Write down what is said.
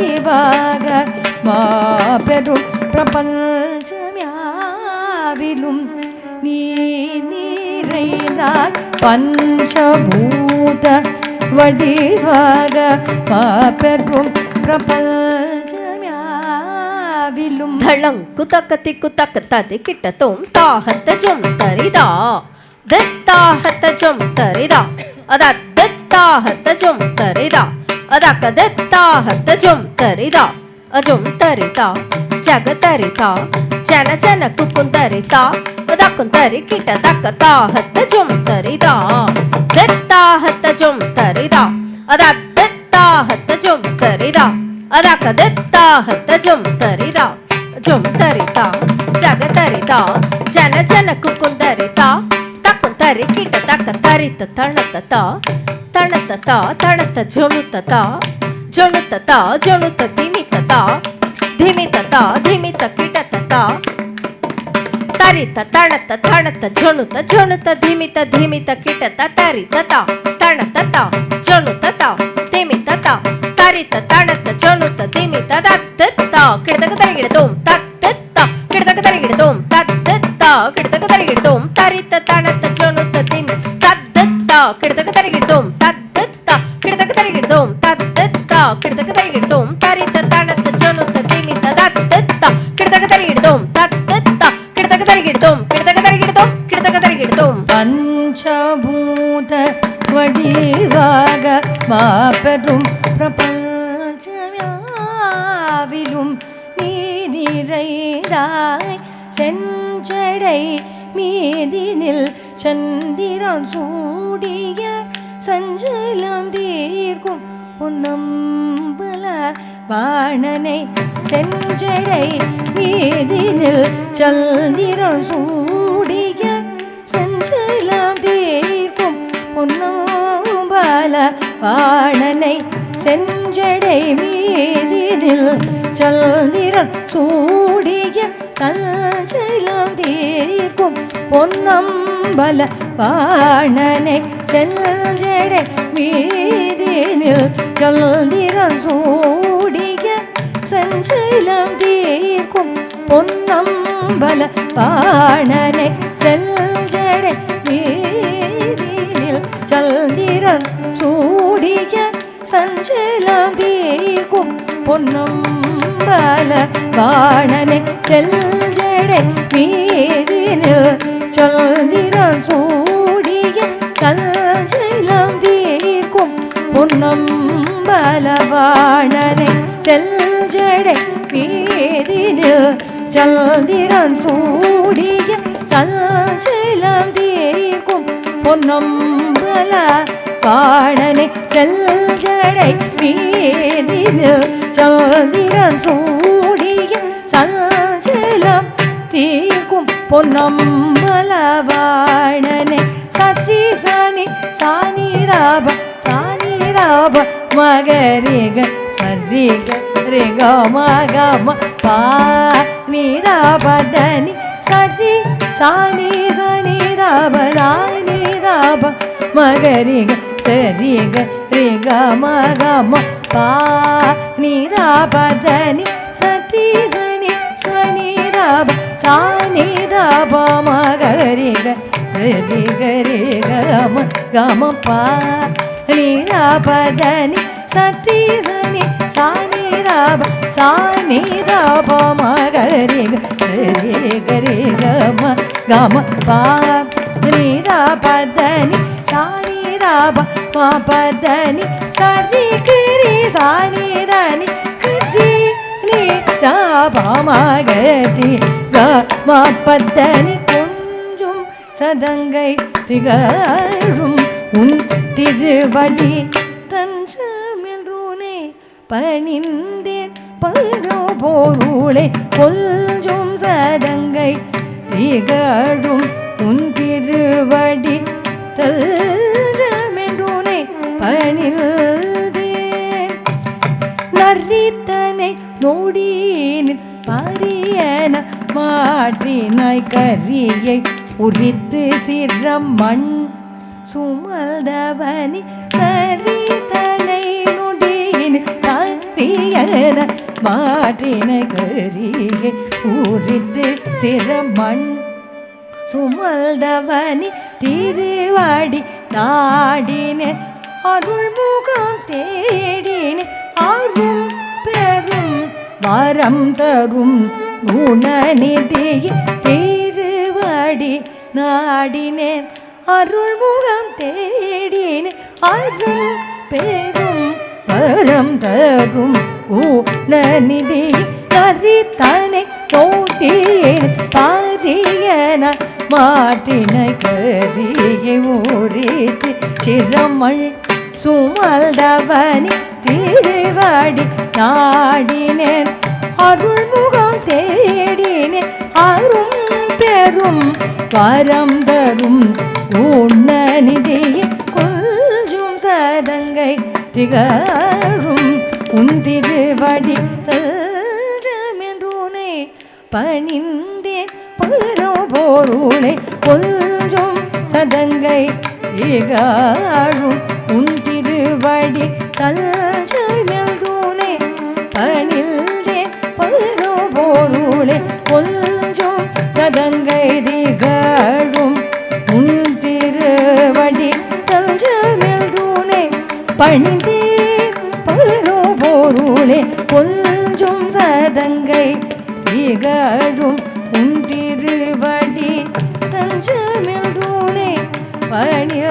பதிவாக மாபெரும் பிரபஞ்சமியாவிலும் நீ நிறைந்தாய் பஞ்சபூத வடிவாக மாபெரும் பிரபஞ்சமியாவிலும் தளங்குதக்கத்தி குத்தக்கத்ததி கிட்டத்தும் தாகத்தஜும் தரிதா தத்தாகத்தஜும் தரிதா அதான் தத்தாகத்தஜும் தரிதா ದತ್ತಾಹತ್ತ ಜುಂ ತರಿದ ಅದ ದತ್ತಾಹತ್ತ ಜುಂ ತರಿದ ಅದಕ್ಕ ದತ್ತಾಹತ್ತ ಜುಂ ತರಿದ ಅಜುಂ ತರಿತ ಜಗ ತರಿತ ಜನ ಜನ ಕುಕ್ಕುಂ ತರಿತ ಅದಕ್ಕುಂ ತರಿ ಕಿಟ್ಟ ತಕ್ಕ ತಾಹತ್ತ ಜುಂ ತರಿದ ದತ್ತಾಹತ್ತ ಜುಂ ತರಿದ ಅದ ದತ್ತಾಹತ್ತ ಜುಂ ತರಿದ ಅದಕ್ಕ ದತ್ತಾಹತ್ತ ಜುಂ ತರಿದ ಜುಂ ತರಿತ ಜಗ ತರಿತ ಜನ ಜನ ಕುಕ್ಕುಂದರಿತ ತಕ್ಕುಂತರಿ ಕಿಟ ತಕ್ಕ ತರಿತ ತಣತತ తత తడత జోను తత జోను తత జోను తిమి తత ధిమి తత ధిమి తకిట తత తరిత తడత తడత జోనుత జోనుత ధిమిత ధిమిత కిటత తరిత తణతత జోనుత ధిమిత తరిత తడత జోనుత ధిమిత దత్తత కిడతకు తరిగిడదోం తత్తత కిడతకు తరిగిడదోం తత్తత కిడతకు తరిగిడదోం తరిత తడత జోనుత ధిమి తద్దత్త కిడతకు கருகிட்டோம் தத்தத்தா. கிடத்தக்க தருகிட்டோம் தரித்த தனத்த சொலுத்த திணித்த தத்தத்தா. கிடத்தக்க தருகிட்டோம் தத்தத்தா. கிடத்தக்க தருகிட்டோம் கிடத்தக்க தருகிட்டோம் கிடத்தக்க தருகிட்டோம் பஞ்சபூத வடிவாக மாபெரும் பிரபஞ்சவியாவிலும் நீரிறைதாய் செஞ்சடை மீதினில் சந்திரம் சூடிய சஞ்சலம் தீ பொன்னம்பல வாணனை செஞ்சடை மீதினில் சந்திரம் சூடிய செஞ்சலாம் தீர்க்கும் பொன்னம்பல வாணனை செஞ்சடை மீதினில் சந்திரம் சூடிய சஞ்சலம் தீர்க்கும் பொன்னம்பல வாணனை செஞ்சடை மீதினில் சந்திரம் சூடிய சஞ்சலம் தீர்க்கும் பொன்னம்பல பாணனை செஞ்சடை பொன்னம்பல பாணனை செஞ்சடை வீதியில் சந்திரன் சூடிய சஞ்சலம் தீர்க்கும் பொன்னம்பலவாணனை செஞ்சடை வீதினில் சந்திரன் சூடிய சஞ்சலம் தீர்க்கும் பொன்னம்பல வாணனை செஞ்சடை வீதினில் சந்திரன் சூடிய சஞ்சலம் സജലം തീക്കും പൊന്നമ്പലവാണനെ. സതി സനി സാനി രാഭ മകരിക സരിക രിഗ മഗ മ പാനിരാബദനി സഖി സാനി സനി രാഭ സാനി രാഭ മകരിക സരിക രിഗ മഗ മ പാനിരാബദനി സഖി സനി பா நீராபதனி மகரிக சரி கரி கம கம பா நீராபதனி சரி சனி சாணி ராப சாணி சரி கரி கம கம பா நீராபதனி சாணி ராப மாபதனி சரி கிரி சாணி நீ ராபமகதி மாப்பத்தனி கொஞ்சும் சதங்கை திகழும் உன் திருவடி தஞ்சமென்றூனே பணிந்தேன் பரோ போருளே கொஞ்சும் சதங்கை திகழும் உன் திருவடி தஞ்சமென்றூனே பணிந்தேன் நோடீனில் பரியன மாற்றினாய் கரியை உரித்து சிரம் மண் சுமல்தவனி கரிதனை நொடியின் பாரியன மாற்றினை கரியை உரித்து ஊறித்து மண் சுமல்தவனி திருவாடி நாடின அருள்முகம் தேடின வரம் தரும் குணநிதியை திருவாடி நாடினேன். அருள்முகம் தேடினேன். அரும் பெரும் வரம் தரும் குணநிதி கரித்தனை தோட்டியேன் பாதியன மாட்டினை கரியை ஊறித்து சிரமள் சுமல்டவனி திருவாடி நாடினேன். அருள்முகம் தேடினேன். அரும் பெரும் வரம் தரும் உன்னநிதி கொஞ்சும் சதங்கை திகழும். உன் திருவடி தல்ஜமென்றூனை பணிந்தேன். பரபொருளை கொஞ்சும் சதங்கை திகழும். உன் திருவடி தல்ஜமென்றூனை கொஞ்சம் சதங்கை திகழும் உன் திருவடி தல்ஜமென்றூனை பணிந்தேன் பரபொருளே கொஞ்சும் சதங்கை திகழும் உன் திருவடி தஞ்சமென்றூனே பணிய